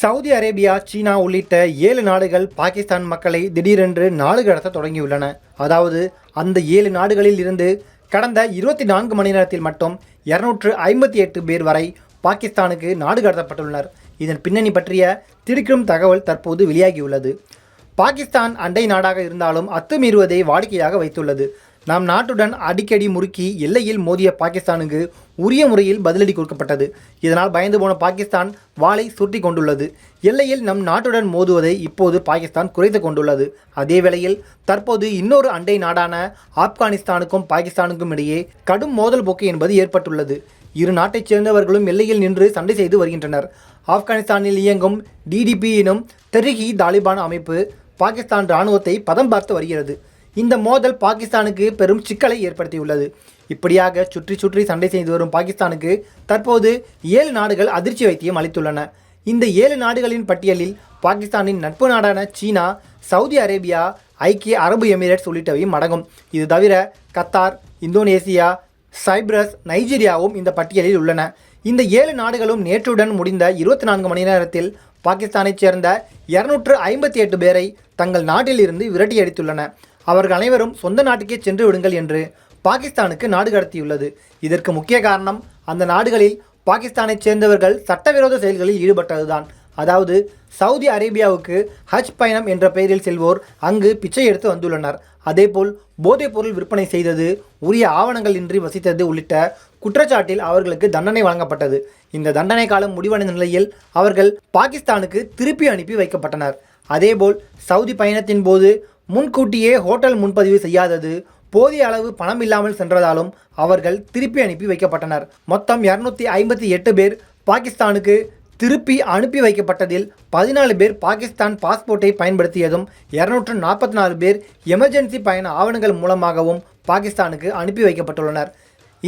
Saudi Arabia சீனா உள்ளிட்ட ஏழு நாடுகள் பாகிஸ்தான் மக்களை திடீரென்று நாடு கடத்த தொடங்கியுள்ளன. அதாவது அந்த ஏழு நாடுகளில் இருந்து கடந்த இருபத்தி நான்கு மணி நேரத்தில் மட்டும் இருநூற்று ஐம்பத்தி எட்டு பேர் வரை பாகிஸ்தானுக்கு நாடு கடத்தப்பட்டுள்ளனர். இதன் பின்னணி பற்றிய திடுக்கும் தகவல் தற்போது வெளியாகியுள்ளது. பாகிஸ்தான் அண்டை நாடாக இருந்தாலும் அத்துமீறுவதை வாடிக்கையாக வைத்துள்ளது. நம் நாட்டுடன் அடிக்கடி முறுக்கி எல்லையில் மோதிய பாகிஸ்தானுக்கு உரிய முறையில் பதிலடி கொடுக்கப்பட்டது. இதனால் பயந்து போன பாகிஸ்தான் வாளை சுற்றி கொண்டுள்ளது. எல்லையில் நம் நாட்டுடன் மோதுவதை இப்போது பாகிஸ்தான் குறைத்து கொண்டுள்ளது. அதே வேளையில் தற்போது இன்னொரு அண்டை நாடான ஆப்கானிஸ்தானுக்கும் பாகிஸ்தானுக்கும் இடையே கடும் மோதல் போக்கு என்பது ஏற்பட்டுள்ளது. இரு நாட்டைச் சேர்ந்தவர்களும் எல்லையில் நின்று சண்டை செய்து வருகின்றனர். ஆப்கானிஸ்தானில் இயங்கும் டிடிபி எனும் தெருகி தாலிபான் அமைப்பு பாகிஸ்தான் இராணுவத்தை பதம் பார்த்து வருகிறது. இந்த மோதல் பாகிஸ்தானுக்கு பெரும் சிக்கலை ஏற்படுத்தியுள்ளது. இப்படியாக சுற்றி சுற்றி சண்டை செய்து வரும் பாகிஸ்தானுக்கு தற்போது ஏழு நாடுகள் அதிர்ச்சி வைத்தியம் அளித்துள்ளன. இந்த ஏழு நாடுகளின் பட்டியலில் பாகிஸ்தானின் நட்பு நாடான சீனா சவுதி அரேபியா ஐக்கிய அரபு எமிரேட்ஸ் உள்ளிட்டவையும் அடங்கும் இது தவிர கத்தார் இந்தோனேசியா சைப்ரஸ் நைஜீரியாவும் இந்த பட்டியலில் உள்ளன. இந்த ஏழு நாடுகளும் நேற்றுடன் முடிந்த இருபத்தி நான்கு மணி நேரத்தில் பாகிஸ்தானைச் சேர்ந்த இருநூற்று ஐம்பத்தி எட்டு பேரை தங்கள் நாட்டில் இருந்து அவர்கள் அனைவரும் சொந்த நாட்டுக்கே சென்று விடுங்கள் என்று பாகிஸ்தானுக்கு நாடு கடத்தியுள்ளது. இதற்கு முக்கிய காரணம் அந்த நாடுகளில் பாகிஸ்தானைச் சேர்ந்தவர்கள் சட்டவிரோத செயல்களில் ஈடுபட்டதுதான். அதாவது சவுதி அரேபியாவுக்கு ஹஜ் பயணம் என்ற பெயரில் செல்வோர் அங்கு பிச்சை எடுத்து வந்துள்ளனர். அதேபோல் போதைப்பொருள் விற்பனை செய்தது உரிய ஆவணங்கள் இன்றி வசித்தது உள்ளிட்ட குற்றச்சாட்டில் அவர்களுக்கு தண்டனை வழங்கப்பட்டது. இந்த தண்டனை காலம் முடிவடைந்த நிலையில் அவர்கள் பாகிஸ்தானுக்கு திருப்பி அனுப்பி வைக்கப்பட்டனர். அதேபோல் சவுதி பயணத்தின் போது முன்கூட்டியே ஹோட்டல் முன்பதிவு செய்யாதது போதிய அளவு பணம் இல்லாமல் சென்றதாலும் அவர்கள் திருப்பி அனுப்பி வைக்கப்பட்டனர். மொத்தம் இரநூத்தி ஐம்பத்தி எட்டு பேர் பாகிஸ்தானுக்கு திருப்பி அனுப்பி வைக்கப்பட்டதில் பதினாலு பேர் பாகிஸ்தான் பாஸ்போர்ட்டை பயன்படுத்தியதும் இருநூற்று நாற்பத்தி நாலு பேர் எமர்ஜென்சி பயண ஆவணங்கள் மூலமாகவும் பாகிஸ்தானுக்கு அனுப்பி வைக்கப்பட்டுள்ளனர்.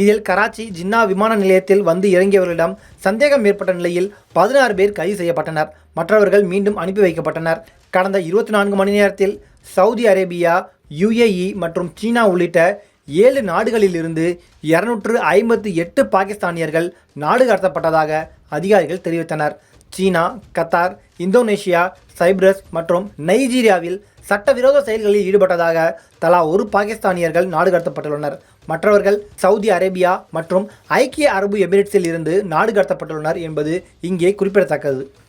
இதில் கராச்சி ஜின்னா விமான நிலையத்தில் வந்து இறங்கியவர்களிடம் சந்தேகம் ஏற்பட்ட நிலையில் பதினாறு பேர் கைது செய்யப்பட்டனர். மற்றவர்கள் மீண்டும் அனுப்பி வைக்கப்பட்டனர். கடந்த இருபத்தி நான்கு மணி நேரத்தில் சவுதி அரேபியா யுஏஇ மற்றும் சீனா உள்ளிட்ட ஏழு நாடுகளிலிருந்து இருநூற்று ஐம்பத்தி எட்டு பாகிஸ்தானியர்கள் நாடு கடத்தப்பட்டதாக அதிகாரிகள் தெரிவித்தனர். சீனா கத்தார் இந்தோனேஷியா சைப்ரஸ் மற்றும் நைஜீரியாவில் சட்டவிரோத செயல்களில் ஈடுபட்டதாக தலா ஒரு பாகிஸ்தானியர்கள் நாடு கடத்தப்பட்டுள்ளனர். மற்றவர்கள் சவுதி அரேபியா மற்றும் ஐக்கிய அரபு எமிரேட்ஸில் இருந்து நாடு கடத்தப்பட்டுள்ளனர் என்பது இங்கே குறிப்பிடத்தக்கது.